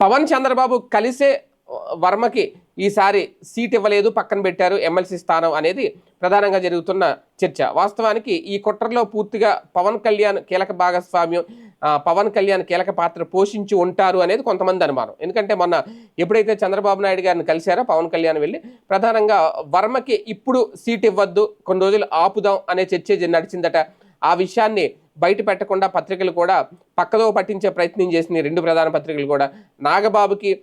పవన్ చంద్రబాబు కలిసే వర్మకి ఈసారి సీట్ ఇవ్వలేదు పక్కన పెట్టారు ఎమ్మెల్సీ స్థానం అనేది ప్రధానంగా జరుగుతున్న చర్చ. వాస్తవానికి ఈ కుట్రలో పూర్తిగా పవన్ కళ్యాణ్ కీలక భాగస్వామ్యం పవన్ కళ్యాణ్ కీలక పాత్ర పోషించి ఉంటారు అనేది కొంతమంది అనుమానం. ఎందుకంటే మొన్న ఎప్పుడైతే చంద్రబాబు నాయుడు గారిని కలిశారో పవన్ కళ్యాణ్ వెళ్ళి ప్రధానంగా వర్మకి ఇప్పుడు సీట్ ఇవ్వద్దు కొన్ని రోజులు ఆపుదాం అనే చర్చ నడిచిందట. ఆ విషయాన్ని బయట పెట్టకుండా పత్రికలు కూడా పక్కదో పట్టించే ప్రయత్నం చేసింది రెండు ప్రధాన పత్రికలు కూడా. నాగబాబుకి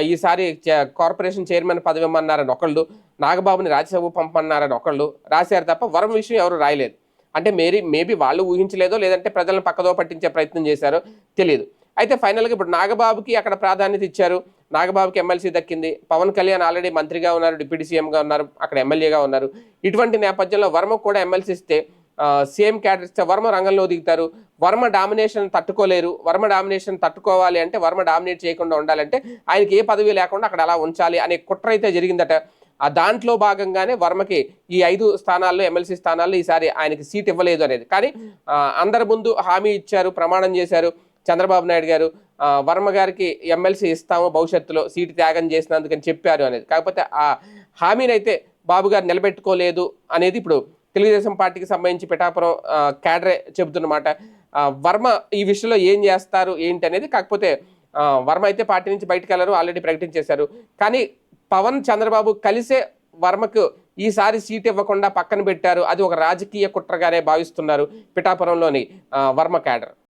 ఈసారి చే- కార్పొరేషన్ చైర్మన్ పదవి ఇమ్మన్నారని ఒకళ్ళు నాగబాబుని రాజ్యసభ పంపమన్నారని ఒకళ్ళు రాశారు తప్ప వరం విషయం ఎవరు రాయలేదు. అంటే మేరీ మేబీ వాళ్ళు ఊహించలేదో లేదంటే ప్రజలను పక్కదో పట్టించే ప్రయత్నం చేశారో తెలియదు. అయితే ఫైనల్గా ఇప్పుడు నాగబాబుకి అక్కడ ప్రాధాన్యత ఇచ్చారు. నాగబాబుకి ఎమ్మెల్సీ దక్కింది. పవన్ కళ్యాణ్ ఆల్రెడీ మంత్రిగా ఉన్నారు డిప్యూటీ సీఎంగా ఉన్నారు అక్కడ ఎమ్మెల్యేగా ఉన్నారు. ఇటువంటి నేపథ్యంలో వర్మకు కూడా ఎమ్మెల్సీ ఇస్తే సేమ్ క్యాడర్ వర్మ రంగంలో దిగుతారు. వర్మ డామినేషన్ తట్టుకోలేరు. వర్మ డామినేషన్ తట్టుకోవాలి అంటే వర్మ డామినేట్ చేయకుండా ఉండాలంటే ఆయనకి ఏ పదవి లేకుండా అక్కడ అలా ఉంచాలి అనే కుట్ర అయితే జరిగిందట. ఆ దాంట్లో భాగంగానే వర్మకి ఈ ఐదు స్థానాల్లో ఎమ్మెల్సీ స్థానాల్లో ఈసారి ఆయనకి సీట్ ఇవ్వలేదు అనేది. కానీ అందరి ముందు హామీ ఇచ్చారు ప్రమాణం చేశారు చంద్రబాబు నాయుడు గారు. వర్మ గారికి ఎమ్మెల్సీ ఇస్తాము భవిష్యత్తులో సీటు త్యాగం చేసినందుకని చెప్పారు అనేది. కాకపోతే ఆ హామీని అయితే బాబు గారు నిలబెట్టుకోలేదు అనేది ఇప్పుడు తెలుగుదేశం పార్టీకి సంబంధించి పిఠాపురం క్యాడరే చెబుతున్నమాట. వర్మ ఈ విషయంలో ఏం చేస్తారు ఏంటి అనేది కాకపోతే వర్మ అయితే పార్టీ నుంచి బయటకు వెళ్ళరు ఆల్రెడీ ప్రకటించేశారు. కానీ పవన్ చంద్రబాబు కలిసే వర్మకు ఈసారి సీట్ ఇవ్వకుండా పక్కన పెట్టారు. అది ఒక రాజకీయ కుట్రగానే భావిస్తున్నారు పిఠాపురంలోని వర్మ క్యాడర్.